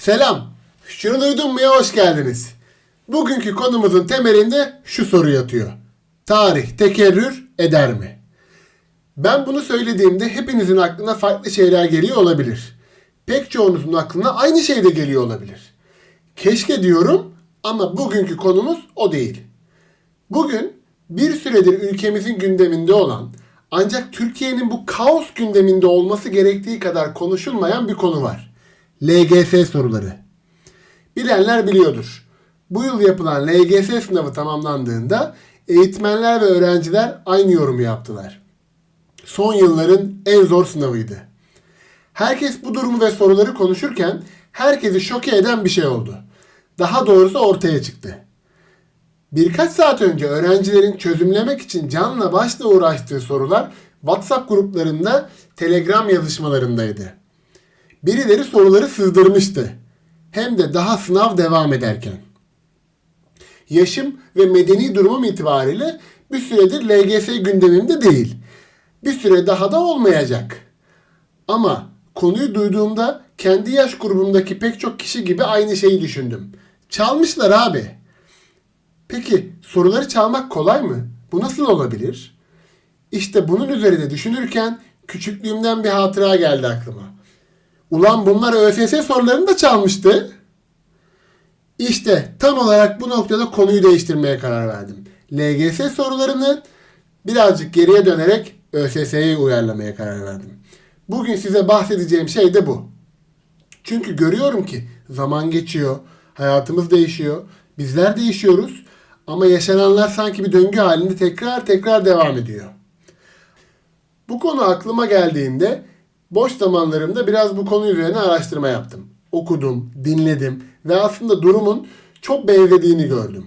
Selam. Şunu duydun mu ya hoş geldiniz. Bugünkü konumuzun temelinde şu soru yatıyor. Tarih tekerrür eder mi? Ben bunu söylediğimde hepinizin aklına farklı şeyler geliyor olabilir. Pek çoğunuzun aklına aynı şey de geliyor olabilir. Keşke diyorum ama bugünkü konumuz o değil. Bugün bir süredir ülkemizin gündeminde olan ancak Türkiye'nin bu kaos gündeminde olması gerektiği kadar konuşulmayan bir konu var. LGS soruları. Bilenler biliyordur. Bu yıl yapılan LGS sınavı tamamlandığında eğitmenler ve öğrenciler aynı yorumu yaptılar. Son yılların en zor sınavıydı. Herkes bu durumu ve soruları konuşurken herkesi şoke eden bir şey oldu. Daha doğrusu ortaya çıktı. Birkaç saat önce öğrencilerin çözümlemek için canla başla uğraştığı sorular WhatsApp gruplarında, Telegram yazışmalarındaydı. Birileri soruları sızdırmıştı. Hem de daha sınav devam ederken. Yaşım ve medeni durumum itibariyle bir süredir LGS gündemimde değil. Bir süre daha da olmayacak. Ama konuyu duyduğumda kendi yaş grubumdaki pek çok kişi gibi aynı şeyi düşündüm. Çalmışlar abi. Peki soruları çalmak kolay mı? Bu nasıl olabilir? İşte bunun üzerine düşünürken küçüklüğümden bir hatıra geldi aklıma. Ulan bunlar ÖSS sorularını da çalmıştı. İşte tam olarak bu noktada konuyu değiştirmeye karar verdim. LGS sorularını birazcık geriye dönerek ÖSS'ye uyarlamaya karar verdim. Bugün size bahsedeceğim şey de bu. Çünkü görüyorum ki zaman geçiyor, hayatımız değişiyor, bizler değişiyoruz ama yaşananlar sanki bir döngü halinde tekrar tekrar devam ediyor. Bu konu aklıma geldiğinde boş zamanlarımda biraz bu konu üzerine araştırma yaptım. Okudum, dinledim ve aslında durumun çok benzediğini gördüm.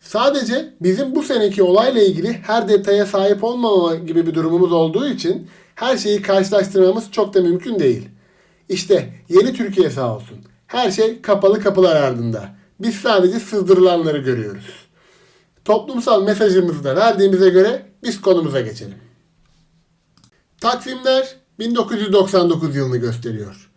Sadece bizim bu seneki olayla ilgili her detaya sahip olmama gibi bir durumumuz olduğu için her şeyi karşılaştırmamız çok da mümkün değil. İşte yeni Türkiye sağ olsun. Her şey kapalı kapılar ardında. Biz sadece sızdırılanları görüyoruz. Toplumsal mesajımızı da verdiğimize göre biz konumuza geçelim. Takvimler 1999 yılını gösteriyor.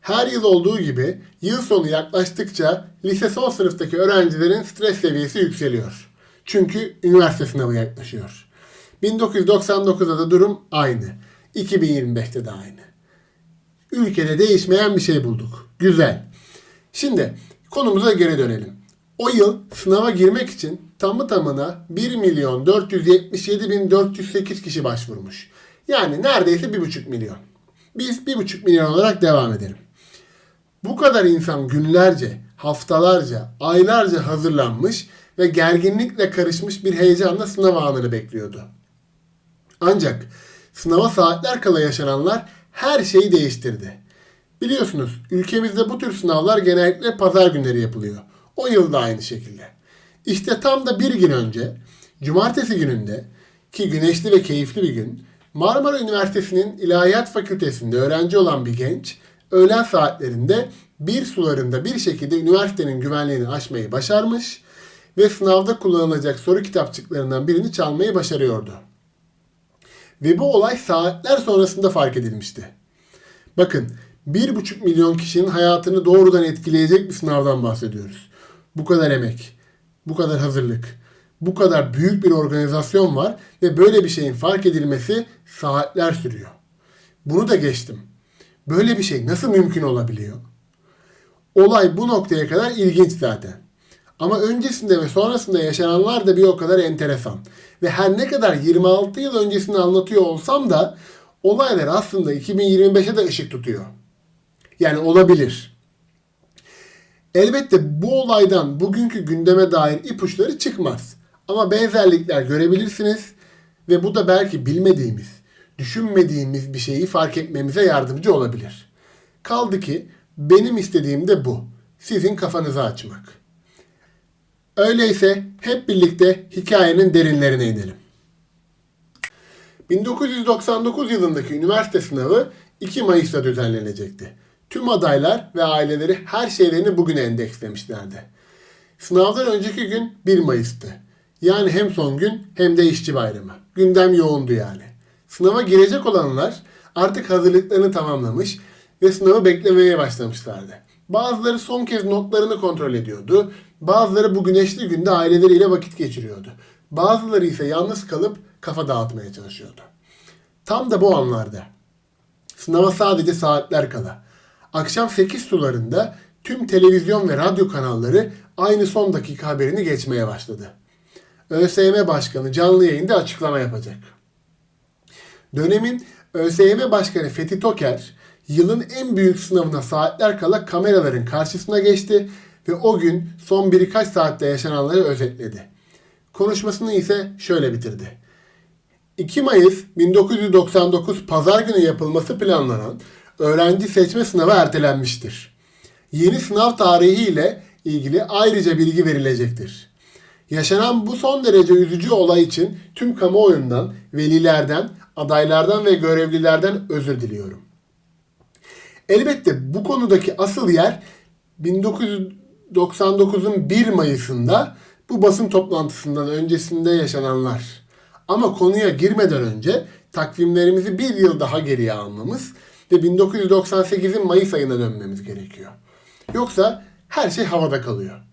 Her yıl olduğu gibi yıl sonu yaklaştıkça lise son sınıftaki öğrencilerin stres seviyesi yükseliyor. Çünkü üniversite sınavı yaklaşıyor. 1999'da da durum aynı. 2025'te de aynı. Ülkede değişmeyen bir şey bulduk. Güzel. Şimdi konumuza geri dönelim. O yıl sınava girmek için tamı tamına 1 milyon 477 bin 408 kişi başvurmuş. Yani neredeyse 1,5 milyon. Biz 1,5 milyon olarak devam edelim. Bu kadar insan günlerce, haftalarca, aylarca hazırlanmış ve gerginlikle karışmış bir heyecanla sınav anını bekliyordu. Ancak sınava saatler kala yaşananlar her şeyi değiştirdi. Biliyorsunuz ülkemizde bu tür sınavlar genellikle pazar günleri yapılıyor. O yıl da aynı şekilde. İşte tam da bir gün önce, cumartesi gününde ki güneşli ve keyifli bir gün, Marmara Üniversitesi'nin İlahiyat Fakültesi'nde öğrenci olan bir genç, öğlen saatlerinde bir sularında bir şekilde üniversitenin güvenliğini aşmayı başarmış ve sınavda kullanılacak soru kitapçıklarından birini çalmayı başarıyordu. Ve bu olay saatler sonrasında fark edilmişti. Bakın 1,5 milyon kişinin hayatını doğrudan etkileyecek bir sınavdan bahsediyoruz. Bu kadar emek, bu kadar hazırlık, bu kadar büyük bir organizasyon var ve böyle bir şeyin fark edilmesi saatler sürüyor. Bunu da geçtim. Böyle bir şey nasıl mümkün olabiliyor? Olay bu noktaya kadar ilginç zaten. Ama öncesinde ve sonrasında yaşananlar da bir o kadar enteresan. Ve her ne kadar 26 yıl öncesini anlatıyor olsam da olaylar aslında 2025'e de ışık tutuyor. Yani olabilir. Elbette bu olaydan bugünkü gündeme dair ipuçları çıkmaz. Ama benzerlikler görebilirsiniz ve bu da belki bilmediğimiz, düşünmediğimiz bir şeyi fark etmemize yardımcı olabilir. Kaldı ki benim istediğim de bu. Sizin kafanızı açmak. Öyleyse hep birlikte hikayenin derinlerine inelim. 1999 yılındaki üniversite sınavı 2 Mayıs'ta düzenlenecekti. Tüm adaylar ve aileleri her şeylerini bugüne endekslemişlerdi. Sınavdan önceki gün 1 Mayıs'tı. Yani hem son gün hem de işçi bayramı. Gündem yoğundu yani. Sınava girecek olanlar artık hazırlıklarını tamamlamış ve sınavı beklemeye başlamışlardı. Bazıları son kez notlarını kontrol ediyordu. Bazıları bu güneşli günde aileleriyle vakit geçiriyordu. Bazıları ise yalnız kalıp kafa dağıtmaya çalışıyordu. Tam da bu anlarda sınava sadece saatler kala. Akşam 8 sularında tüm televizyon ve radyo kanalları aynı son dakika haberini geçmeye başladı. ÖSYM Başkanı canlı yayında açıklama yapacak. Dönemin ÖSYM Başkanı Fethi Toker, yılın en büyük sınavına saatler kala kameraların karşısına geçti ve o gün son birkaç saatte yaşananları özetledi. Konuşmasını ise şöyle bitirdi. 2 Mayıs 1999 Pazar günü yapılması planlanan öğrenci seçme sınavı ertelenmiştir. Yeni sınav tarihi ile ilgili ayrıca bilgi verilecektir. Yaşanan bu son derece üzücü olay için tüm kamuoyundan, velilerden, adaylardan ve görevlilerden özür diliyorum. Elbette bu konudaki asıl yer 1999'un 1 Mayıs'ında bu basın toplantısından öncesinde yaşananlar. Ama konuya girmeden önce takvimlerimizi bir yıl daha geriye almamız ve 1998'in Mayıs ayına dönmemiz gerekiyor. Yoksa her şey havada kalıyor.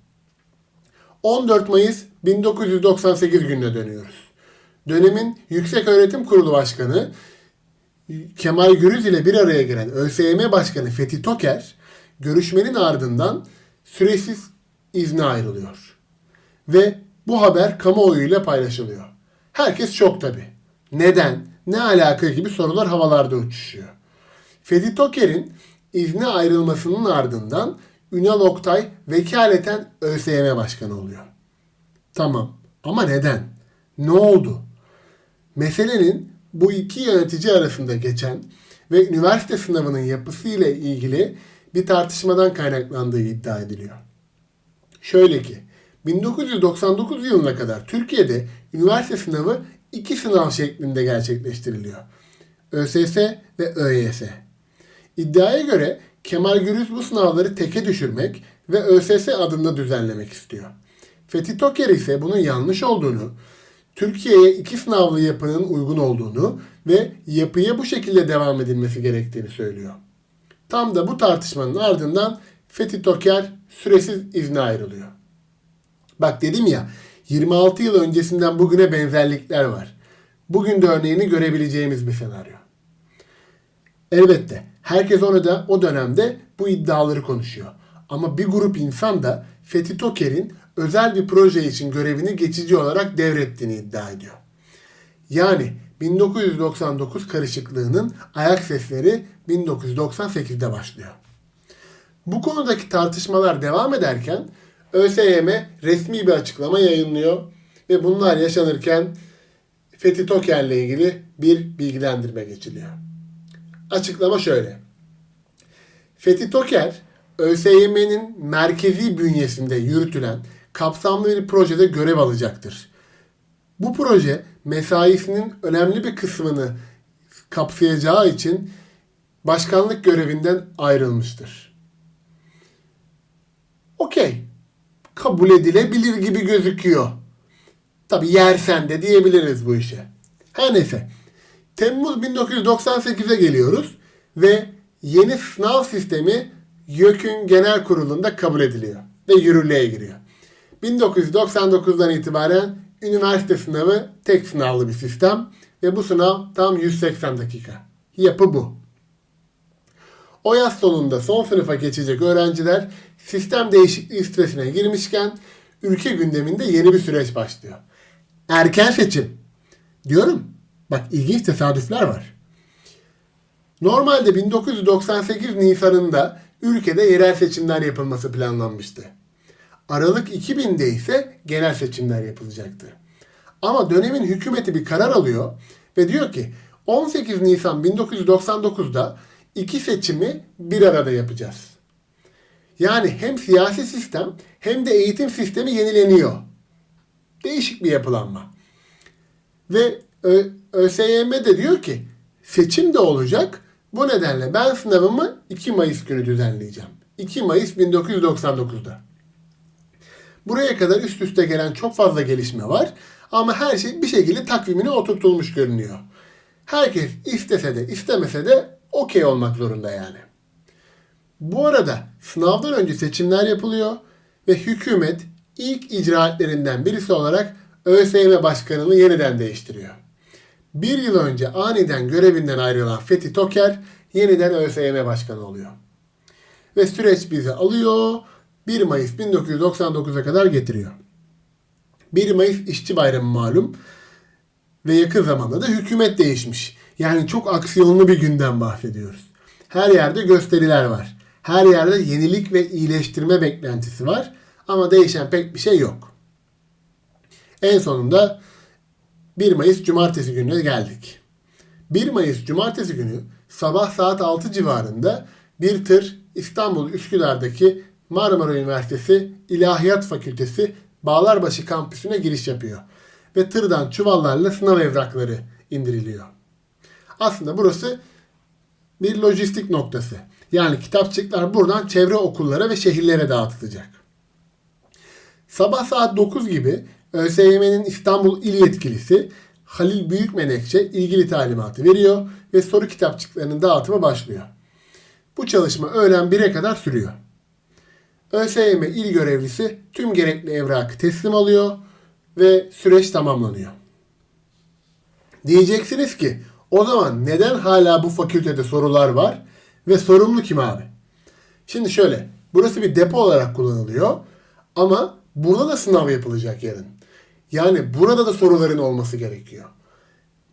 14 Mayıs 1998 gününe dönüyoruz. Dönemin Yüksek Öğretim Kurulu Başkanı Kemal Gürüz ile bir araya giren ÖSYM Başkanı Fethi Toker görüşmenin ardından süresiz izne ayrılıyor. Ve bu haber kamuoyuyla paylaşılıyor. Herkes şok tabi. Neden? Ne alaka gibi sorular havalarda uçuşuyor. Fethi Toker'in izne ayrılmasının ardından Ünal Oktay vekaleten ÖSYM Başkanı oluyor. Tamam ama neden? Ne oldu? Meselenin bu iki yönetici arasında geçen ve üniversite sınavının yapısı ile ilgili bir tartışmadan kaynaklandığı iddia ediliyor. Şöyle ki 1999 yılına kadar Türkiye'de üniversite sınavı iki sınav şeklinde gerçekleştiriliyor. ÖSS ve ÖYS. İddiaya göre Kemal Gürüz bu sınavları teke düşürmek ve ÖSS adında düzenlemek istiyor. Fethi Toker ise bunun yanlış olduğunu, Türkiye'ye iki sınavlı yapının uygun olduğunu ve yapıya bu şekilde devam edilmesi gerektiğini söylüyor. Tam da bu tartışmanın ardından Fethi Toker süresiz izne ayrılıyor. Bak dedim ya 26 yıl öncesinden bugüne benzerlikler var. Bugün de örneğini görebileceğimiz bir senaryo. Elbette herkes orada o dönemde bu iddiaları konuşuyor. Ama bir grup insan da Fethi Toker'in özel bir proje için görevini geçici olarak devrettiğini iddia ediyor. Yani 1999 karışıklığının ayak sesleri 1998'de başlıyor. Bu konudaki tartışmalar devam ederken ÖSYM resmi bir açıklama yayınlıyor ve bunlar yaşanırken Fethi Toker'le ilgili bir bilgilendirme geçiliyor. Açıklama şöyle. Fethi Toker, ÖSYM'nin merkezi bünyesinde yürütülen kapsamlı bir projede görev alacaktır. Bu proje mesaisinin önemli bir kısmını kapsayacağı için başkanlık görevinden ayrılmıştır. Okey. Kabul edilebilir gibi gözüküyor. Tabi yersen de diyebiliriz bu işe. Her neyse. Temmuz 1998'e geliyoruz ve yeni sınav sistemi YÖK'ün genel kurulunda kabul ediliyor ve yürürlüğe giriyor. 1999'dan itibaren üniversite sınavı tek sınavlı bir sistem ve bu sınav tam 180 dakika. Yapı bu. O yaz sonunda son sınıfa geçecek öğrenciler sistem değişikliği stresine girmişken ülke gündeminde yeni bir süreç başlıyor. Erken seçim. Diyorum. Bak ilginç tesadüfler var. Normalde 1998 Nisan'ında ülkede yerel seçimler yapılması planlanmıştı. Aralık 2000'de ise genel seçimler yapılacaktı. Ama dönemin hükümeti bir karar alıyor ve diyor ki 18 Nisan 1999'da iki seçimi bir arada yapacağız. Yani hem siyasi sistem hem de eğitim sistemi yenileniyor. Değişik bir yapılanma. Ve ÖSYM de diyor ki seçim de olacak. Bu nedenle ben sınavımı 2 Mayıs günü düzenleyeceğim. 2 Mayıs 1999'da. Buraya kadar üst üste gelen çok fazla gelişme var. Ama her şey bir şekilde takvimine oturtulmuş görünüyor. Herkes istese de istemese de okey olmak zorunda yani. Bu arada sınavdan önce seçimler yapılıyor ve hükümet ilk icraatlerinden birisi olarak ÖSYM başkanını yeniden değiştiriyor. Bir yıl önce aniden görevinden ayrılan Fethi Toker yeniden ÖSYM başkanı oluyor. Ve süreç bizi alıyor 1 Mayıs 1999'a kadar getiriyor. 1 Mayıs işçi bayramı malum ve yakın zamanda da hükümet değişmiş. Yani çok aksiyonlu bir günden bahsediyoruz. Her yerde gösteriler var. Her yerde yenilik ve iyileştirme beklentisi var ama değişen pek bir şey yok. En sonunda 1 Mayıs Cumartesi gününe geldik. 1 Mayıs Cumartesi günü sabah saat 6 civarında bir tır İstanbul Üsküdar'daki Marmara Üniversitesi İlahiyat Fakültesi Bağlarbaşı kampüsüne giriş yapıyor. Ve tırdan çuvallarla sınav evrakları indiriliyor. Aslında burası bir lojistik noktası. Yani kitapçıklar buradan çevre okullara ve şehirlere dağıtılacak. Sabah saat 9 gibi ÖSYM'nin İstanbul İl Yetkilisi Halil Büyükmenekşe ilgili talimatı veriyor ve soru kitapçıklarının dağıtımı başlıyor. Bu çalışma öğlen 1'e kadar sürüyor. ÖSYM il görevlisi tüm gerekli evrakı teslim alıyor ve süreç tamamlanıyor. Diyeceksiniz ki o zaman neden hala bu fakültede sorular var ve sorumlu kim abi? Şimdi şöyle burası bir depo olarak kullanılıyor ama burada da sınav yapılacak yarın. Yani burada da soruların olması gerekiyor.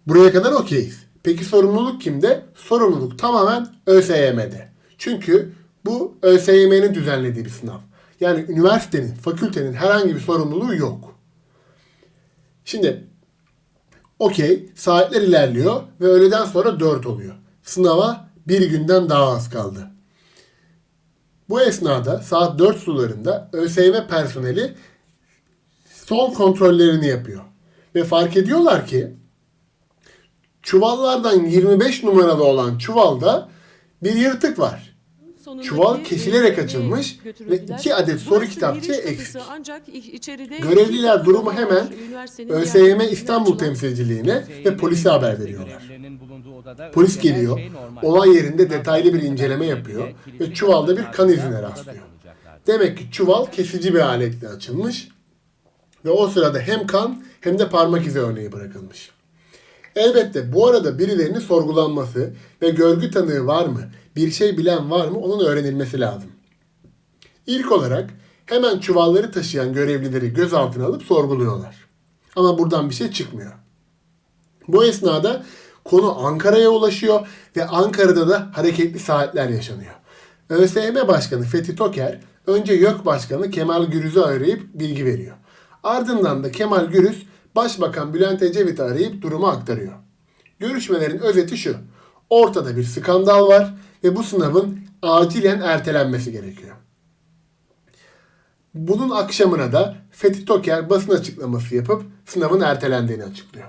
Buraya kadar okeyiz. Peki sorumluluk kimde? Sorumluluk tamamen ÖSYM'de. Çünkü bu ÖSYM'nin düzenlediği bir sınav. Yani üniversitenin, fakültenin herhangi bir sorumluluğu yok. Şimdi okey saatler ilerliyor ve öğleden sonra 4 oluyor. Sınava bir günden daha az kaldı. Bu esnada saat 4 sularında ÖSYM personeli son kontrollerini yapıyor. Ve fark ediyorlar ki çuvallardan 25 numaralı olan çuvalda bir yırtık var. Sonundaki Çuval kesilerek açılmış ve iki adet soru Burası kapısı eksik. Ancak Görevliler durumu hemen ÖSYM İstanbul temsilciliğine ve polise haber veriyorlar. Polis geliyor, şey olay yerinde detaylı bir inceleme yapıyor ve çuvalda bir kan izine rastlıyor. Demek ki çuval kesici bir aletle açılmış ve o sırada hem kan hem de parmak izi örneği bırakılmış. Elbette bu arada birilerinin sorgulanması ve görgü tanığı var mı, bir şey bilen var mı onun öğrenilmesi lazım. İlk olarak hemen çuvalları taşıyan görevlileri gözaltına alıp sorguluyorlar. Ama buradan bir şey çıkmıyor. Bu esnada konu Ankara'ya ulaşıyor ve Ankara'da da hareketli saatler yaşanıyor. ÖSYM Başkanı Fethi Toker önce YÖK Başkanı Kemal Gürüz'ü arayıp bilgi veriyor. Ardından da Kemal Gürüz Başbakan Bülent Ecevit'i arayıp durumu aktarıyor. Görüşmelerin özeti şu. Ortada bir skandal var ve bu sınavın acilen ertelenmesi gerekiyor. Bunun akşamına da Fethi Toker basın açıklaması yapıp sınavın ertelendiğini açıklıyor.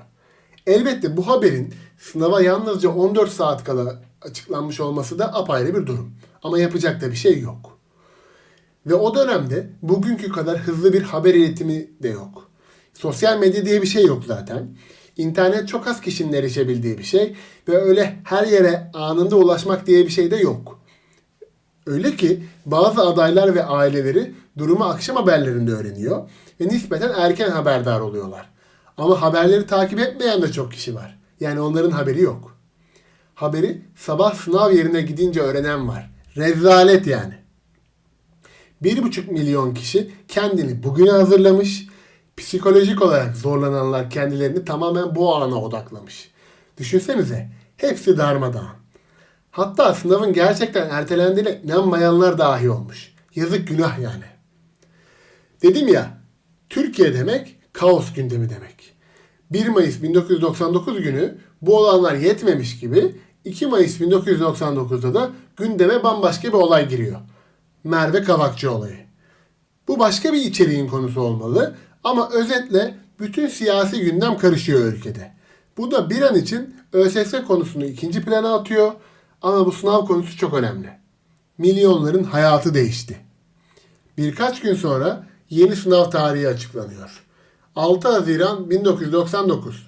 Elbette bu haberin sınava yalnızca 14 saat kala açıklanmış olması da apayrı bir durum. Ama yapacak da bir şey yok. Ve o dönemde bugünkü kadar hızlı bir haber iletimi de yok. Sosyal medya diye bir şey yok zaten. İnternet çok az kişinin erişebildiği bir şey ve öyle her yere anında ulaşmak diye bir şey de yok. Öyle ki bazı adaylar ve aileleri durumu akşam haberlerinde öğreniyor ve nispeten erken haberdar oluyorlar. Ama haberleri takip etmeyen de çok kişi var. Yani onların haberi yok. Haberi sabah sınav yerine gidince öğrenen var. Rezalet yani. 1,5 milyon kişi kendini bugüne hazırlamış. Psikolojik olarak zorlananlar kendilerini tamamen bu ana odaklamış. Düşünsenize hepsi darmadağın. Hatta sınavın gerçekten ertelendiğine inanmayanlar dahi olmuş. Yazık günah yani. Dedim ya, Türkiye demek kaos gündemi demek. 1 Mayıs 1999 günü bu olanlar yetmemiş gibi 2 Mayıs 1999'da da gündeme bambaşka bir olay giriyor. Merve Kavakçı olayı. Bu başka bir içeriğin konusu olmalı ama özetle bütün siyasi gündem karışıyor ülkede. Bu da bir an için ÖSS konusunu ikinci plana atıyor ama bu sınav konusu çok önemli. Milyonların hayatı değişti. Birkaç gün sonra yeni sınav tarihi açıklanıyor. 6 Haziran 1999.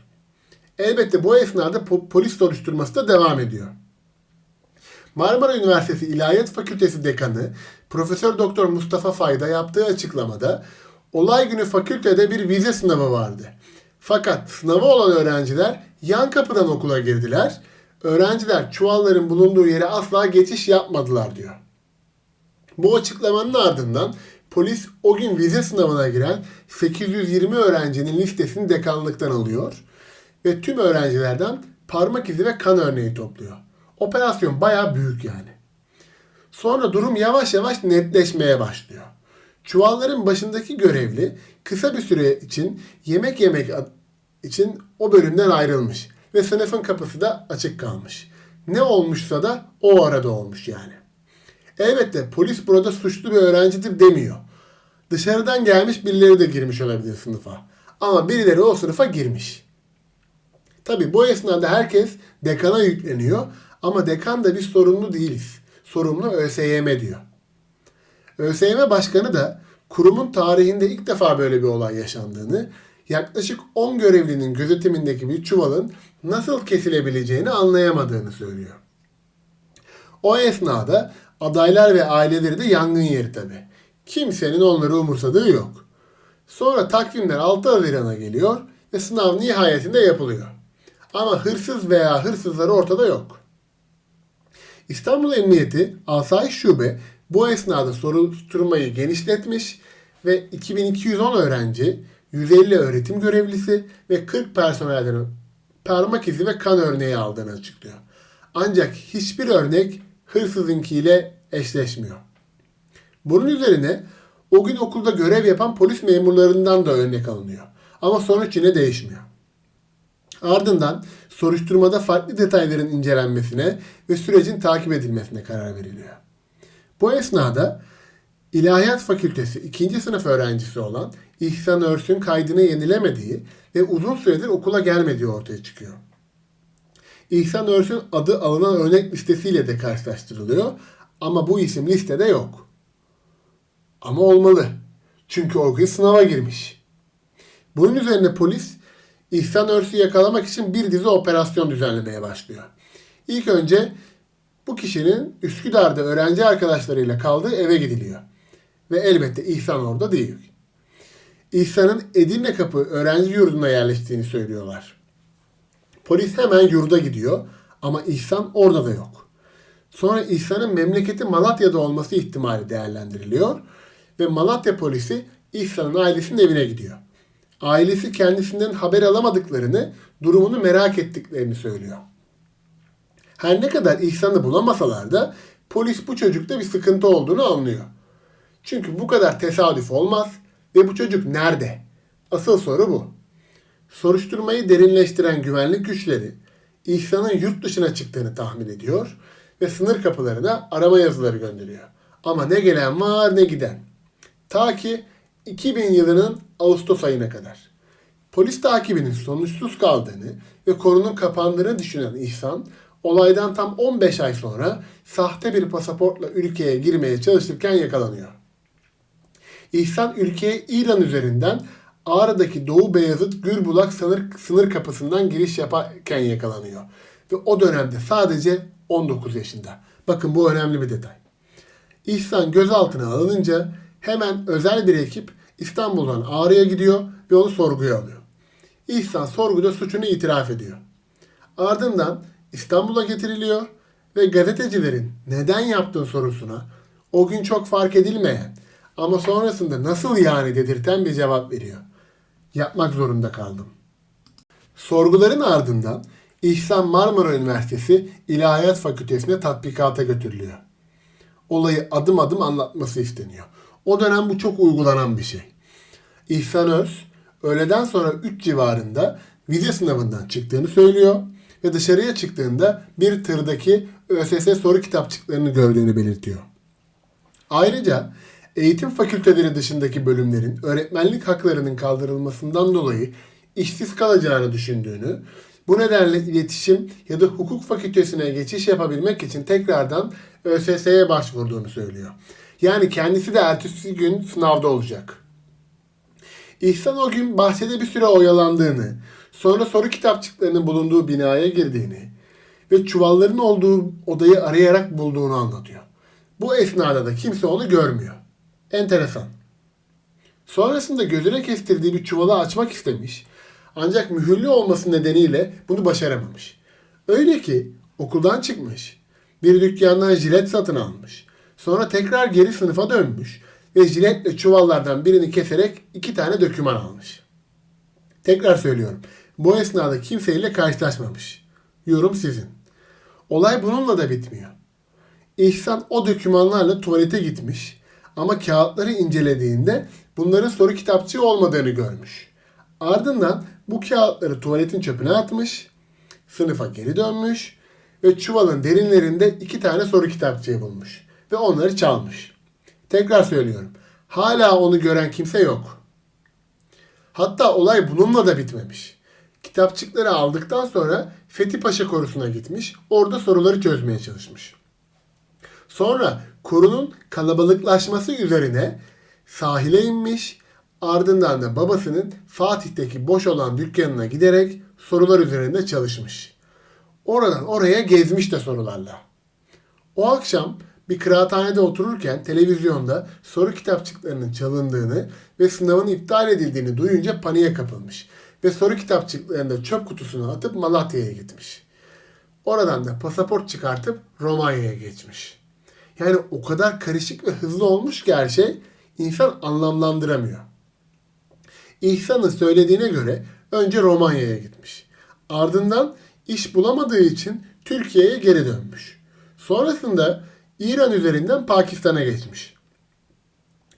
Elbette bu esnada po- polis soruşturması da devam ediyor. Marmara Üniversitesi İlahiyat Fakültesi Dekanı Profesör Doktor Mustafa Fayda yaptığı açıklamada olay günü fakültede bir vize sınavı vardı. Fakat sınavı olan öğrenciler yan kapıdan okula girdiler. Öğrenciler çuvalların bulunduğu yere asla geçiş yapmadılar diyor. Bu açıklamanın ardından polis o gün vize sınavına giren 820 öğrencinin listesini dekanlıktan alıyor ve tüm öğrencilerden parmak izi ve kan örneği topluyor. Operasyon bayağı büyük yani. Sonra durum yavaş yavaş netleşmeye başlıyor. Çuvalların başındaki görevli kısa bir süre için yemek yemek için o bölümden ayrılmış ve sınıfın kapısı da açık kalmış. Ne olmuşsa da o arada olmuş yani. Elbette polis burada suçlu bir öğrencidir demiyor. Dışarıdan gelmiş birileri de girmiş olabilir sınıfa. Ama birileri o sınıfa girmiş. Tabi bu esnada herkes dekana yükleniyor ama dekan da biz sorumlu değiliz. Sorumlu ÖSYM diyor. ÖSYM başkanı da kurumun tarihinde ilk defa böyle bir olay yaşandığını, yaklaşık 10 görevlinin gözetimindeki bir çuvalın nasıl kesilebileceğini anlayamadığını söylüyor. O esnada adaylar ve aileleri de yangın yeri tabi. Kimsenin onları umursadığı yok. Sonra takvimler 6 Haziran'a geliyor ve sınav nihayetinde yapılıyor. Ama hırsız veya hırsızlar ortada yok. İstanbul Emniyeti Asayiş Şube bu esnada soruşturmayı genişletmiş ve 2210 öğrenci, 150 öğretim görevlisi ve 40 personelden parmak izi ve kan örneği aldığını açıklıyor. Ancak hiçbir örnek hırsızınkiyle eşleşmiyor. Bunun üzerine o gün okulda görev yapan polis memurlarından da örnek alınıyor. Ama sonuç yine değişmiyor. Ardından soruşturmada farklı detayların incelenmesine ve sürecin takip edilmesine karar veriliyor. Bu esnada İlahiyat Fakültesi 2. sınıf öğrencisi olan İhsan Örs'ün kaydını yenilemediği ve uzun süredir okula gelmediği ortaya çıkıyor. İhsan Örs'ün adı alınan örnek listesiyle de karşılaştırılıyor ama bu isim listede yok. Ama olmalı. Çünkü o gün sınava girmiş. Bunun üzerine polis İhsan Örs'ü yakalamak için bir dizi operasyon düzenlemeye başlıyor. İlk önce bu kişinin Üsküdar'da öğrenci arkadaşlarıyla kaldığı eve gidiliyor. Ve elbette İhsan orada değil. İhsan'ın Edirne Kapı öğrenci yurduna yerleştiğini söylüyorlar. Polis hemen yurda gidiyor ama İhsan orada da yok. Sonra İhsan'ın memleketi Malatya'da olması ihtimali değerlendiriliyor ve Malatya polisi İhsan'ın ailesinin evine gidiyor. Ailesi kendisinden haber alamadıklarını, durumunu merak ettiklerini söylüyor. Her ne kadar İhsan'ı bulamasalar da polis bu çocukta bir sıkıntı olduğunu anlıyor. Çünkü bu kadar tesadüf olmaz ve bu çocuk nerede? Asıl soru bu. Soruşturmayı derinleştiren güvenlik güçleri İhsan'ın yurt dışına çıktığını tahmin ediyor ve sınır kapılarına arama yazıları gönderiyor. Ama ne gelen var ne giden. Ta ki 2000 yılının Ağustos ayına kadar. Polis takibinin sonuçsuz kaldığını ve konunun kapandığını düşünen İhsan, olaydan tam 15 ay sonra sahte bir pasaportla ülkeye girmeye çalışırken yakalanıyor. İhsan ülkeye İran üzerinden Ağrı'daki Doğu Beyazıt Gürbulak sınır, sınır kapısından giriş yaparken yakalanıyor. Ve o dönemde sadece 19 yaşında. Bakın bu önemli bir detay. İhsan gözaltına alınınca hemen özel bir ekip İstanbul'dan Ağrı'ya gidiyor ve onu sorguya alıyor. İhsan sorguda suçunu itiraf ediyor. Ardından İstanbul'a getiriliyor ve gazetecilerin neden yaptığın sorusuna o gün çok fark edilmeyen ama sonrasında nasıl yani dedirten bir cevap veriyor. Yapmak zorunda kaldım. Sorguların ardından İhsan Marmara Üniversitesi İlahiyat Fakültesi'ne tatbikata götürülüyor. Olayı adım adım anlatması isteniyor. O dönem bu çok uygulanan bir şey. İhsan Öz öğleden sonra 3 civarında vize sınavından çıktığını söylüyor ve dışarıya çıktığında bir tırdaki ÖSS soru kitapçıklarını gördüğünü belirtiyor. Ayrıca eğitim fakülteleri dışındaki bölümlerin öğretmenlik haklarının kaldırılmasından dolayı işsiz kalacağını düşündüğünü, bu nedenle iletişim ya da hukuk fakültesine geçiş yapabilmek için tekrardan ÖSS'ye başvurduğunu söylüyor. Yani kendisi de ertesi gün sınavda olacak. İhsan o gün bahçede bir süre oyalandığını, sonra soru kitapçıklarının bulunduğu binaya girdiğini ve çuvalların olduğu odayı arayarak bulduğunu anlatıyor. Bu esnada da kimse onu görmüyor. Enteresan. Sonrasında gözüne kestirdiği bir çuvalı açmak istemiş. Ancak mühürlü olması nedeniyle bunu başaramamış. Öyle ki okuldan çıkmış. Bir dükkandan jilet satın almış. Sonra tekrar geri sınıfa dönmüş ve jiletle çuvallardan birini keserek iki tane döküman almış. Tekrar söylüyorum. Bu esnada kimseyle karşılaşmamış. Yorum sizin. Olay bununla da bitmiyor. İhsan o dokümanlarla tuvalete gitmiş ama kağıtları incelediğinde bunların soru kitapçığı olmadığını görmüş. Ardından bu kağıtları tuvaletin çöpüne atmış, sınıfa geri dönmüş ve çuvalın derinlerinde iki tane soru kitapçığı bulmuş ve onları çalmış. Tekrar söylüyorum. Hala onu gören kimse yok. Hatta olay bununla da bitmemiş. Kitapçıkları aldıktan sonra Fethi Paşa korusuna gitmiş. Orada soruları çözmeye çalışmış. Sonra korunun kalabalıklaşması üzerine sahile inmiş. Ardından da babasının Fatih'teki boş olan dükkanına giderek sorular üzerinde çalışmış. Oradan oraya gezmiş de sorularla. O akşam bir kıraathanede otururken televizyonda soru kitapçıklarının çalındığını ve sınavın iptal edildiğini duyunca paniğe kapılmış ve soru kitapçıklarını da çöp kutusuna atıp Malatya'ya gitmiş. Oradan da pasaport çıkartıp Romanya'ya geçmiş. Yani o kadar karışık ve hızlı olmuş ki her şey insan anlamlandıramıyor. İhsan'ın söylediğine göre önce Romanya'ya gitmiş. Ardından iş bulamadığı için Türkiye'ye geri dönmüş. Sonrasında İran üzerinden Pakistan'a geçmiş.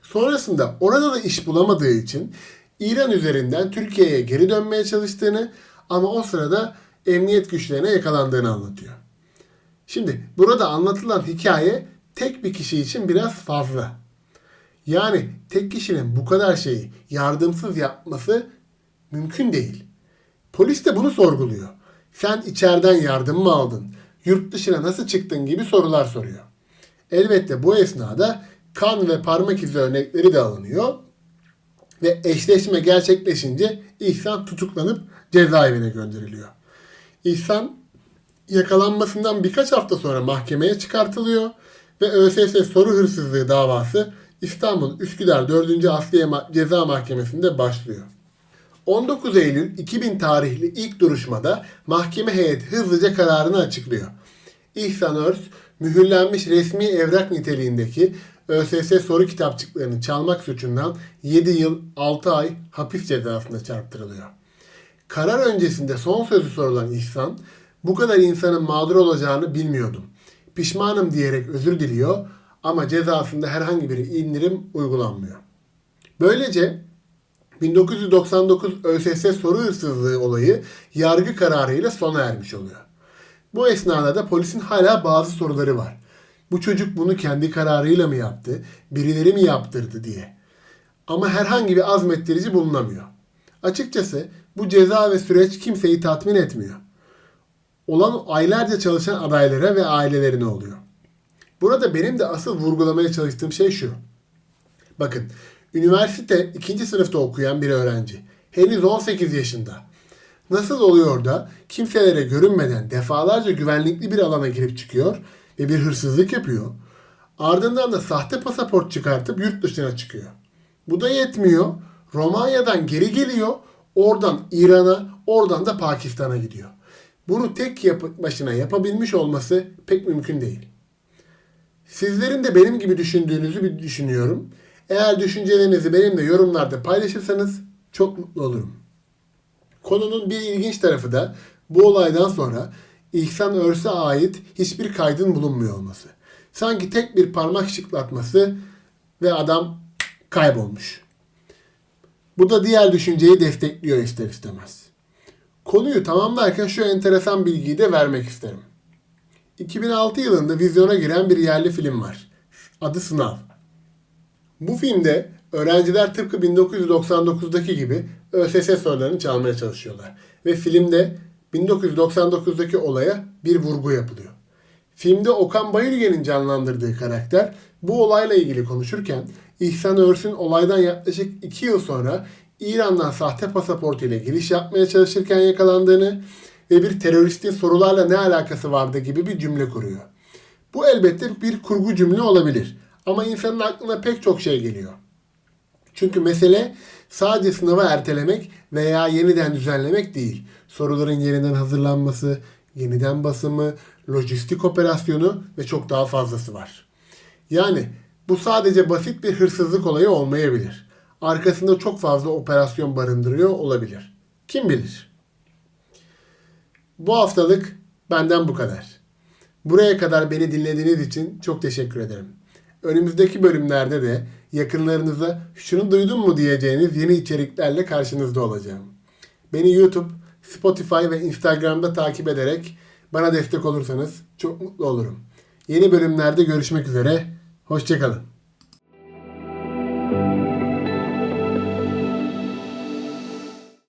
Sonrasında orada da iş bulamadığı için İran üzerinden Türkiye'ye geri dönmeye çalıştığını ama o sırada emniyet güçlerine yakalandığını anlatıyor. Şimdi burada anlatılan hikaye tek bir kişi için biraz fazla. Yani tek kişinin bu kadar şeyi yardımsız yapması mümkün değil. Polis de bunu sorguluyor. Sen içeriden yardım mı aldın? Yurt dışına nasıl çıktın gibi sorular soruyor. Elbette bu esnada kan ve parmak izi örnekleri de alınıyor. Ve eşleşme gerçekleşince İhsan tutuklanıp cezaevine gönderiliyor. İhsan yakalanmasından birkaç hafta sonra mahkemeye çıkartılıyor ve ÖSS soru hırsızlığı davası İstanbul Üsküdar 4. Asliye Ceza Mahkemesi'nde başlıyor. 19 Eylül 2000 tarihli ilk duruşmada mahkeme heyeti hızlıca kararını açıklıyor. İhsan Örs, mühürlenmiş resmi evrak niteliğindeki ÖSS soru kitapçıklarını çalmak suçundan 7 yıl 6 ay hapis cezasına çarptırılıyor. Karar öncesinde son sözü sorulan İhsan, bu kadar insanın mağdur olacağını bilmiyordum. Pişmanım diyerek özür diliyor ama cezasında herhangi bir indirim uygulanmıyor. Böylece 1999 ÖSS soru hırsızlığı olayı yargı kararıyla sona ermiş oluyor. Bu esnada da polisin hala bazı soruları var. Bu çocuk bunu kendi kararıyla mı yaptı, birileri mi yaptırdı diye. Ama herhangi bir azmettirici bulunamıyor. Açıkçası bu ceza ve süreç kimseyi tatmin etmiyor. Olan aylarca çalışan adaylara ve ailelerine oluyor. Burada benim de asıl vurgulamaya çalıştığım şey şu. Bakın, üniversite ikinci sınıfta okuyan bir öğrenci. Henüz 18 yaşında. Nasıl oluyor da kimselere görünmeden defalarca güvenlikli bir alana girip çıkıyor ve bir hırsızlık yapıyor. Ardından da sahte pasaport çıkartıp yurt dışına çıkıyor. Bu da yetmiyor. Romanya'dan geri geliyor. Oradan İran'a, oradan da Pakistan'a gidiyor. Bunu tek başına yapabilmiş olması pek mümkün değil. Sizlerin de benim gibi düşündüğünüzü bir düşünüyorum. Eğer düşüncelerinizi benimle yorumlarda paylaşırsanız çok mutlu olurum. Konunun bir ilginç tarafı da bu olaydan sonra İhsan Örs'e ait hiçbir kaydın bulunmuyor olması. Sanki tek bir parmak şıklatması ve adam kaybolmuş. Bu da diğer düşünceyi destekliyor ister istemez. Konuyu tamamlarken şu enteresan bilgiyi de vermek isterim. 2006 yılında vizyona giren bir yerli film var. Adı Sınav. Bu filmde öğrenciler tıpkı 1999'daki gibi ÖSS sorularını çalmaya çalışıyorlar. Ve filmde 1999'daki olaya bir vurgu yapılıyor. Filmde Okan Bayülgen'in canlandırdığı karakter bu olayla ilgili konuşurken İhsan Örs'ün olaydan yaklaşık 2 yıl sonra İran'dan sahte pasaport ile giriş yapmaya çalışırken yakalandığını ve bir teröristin sorularla ne alakası vardı gibi bir cümle kuruyor. Bu elbette bir kurgu cümle olabilir. Ama insanın aklına pek çok şey geliyor. Çünkü mesele sadece sınavı ertelemek veya yeniden düzenlemek değil. Soruların yeniden hazırlanması, yeniden basımı, lojistik operasyonu ve çok daha fazlası var. Yani bu sadece basit bir hırsızlık olayı olmayabilir. Arkasında çok fazla operasyon barındırıyor olabilir. Kim bilir? Bu haftalık benden bu kadar. Buraya kadar beni dinlediğiniz için çok teşekkür ederim. Önümüzdeki bölümlerde de yakınlarınıza şunu duydun mu diyeceğiniz yeni içeriklerle karşınızda olacağım. Beni YouTube, Spotify ve Instagram'da takip ederek bana destek olursanız çok mutlu olurum. Yeni bölümlerde görüşmek üzere. Hoşçakalın.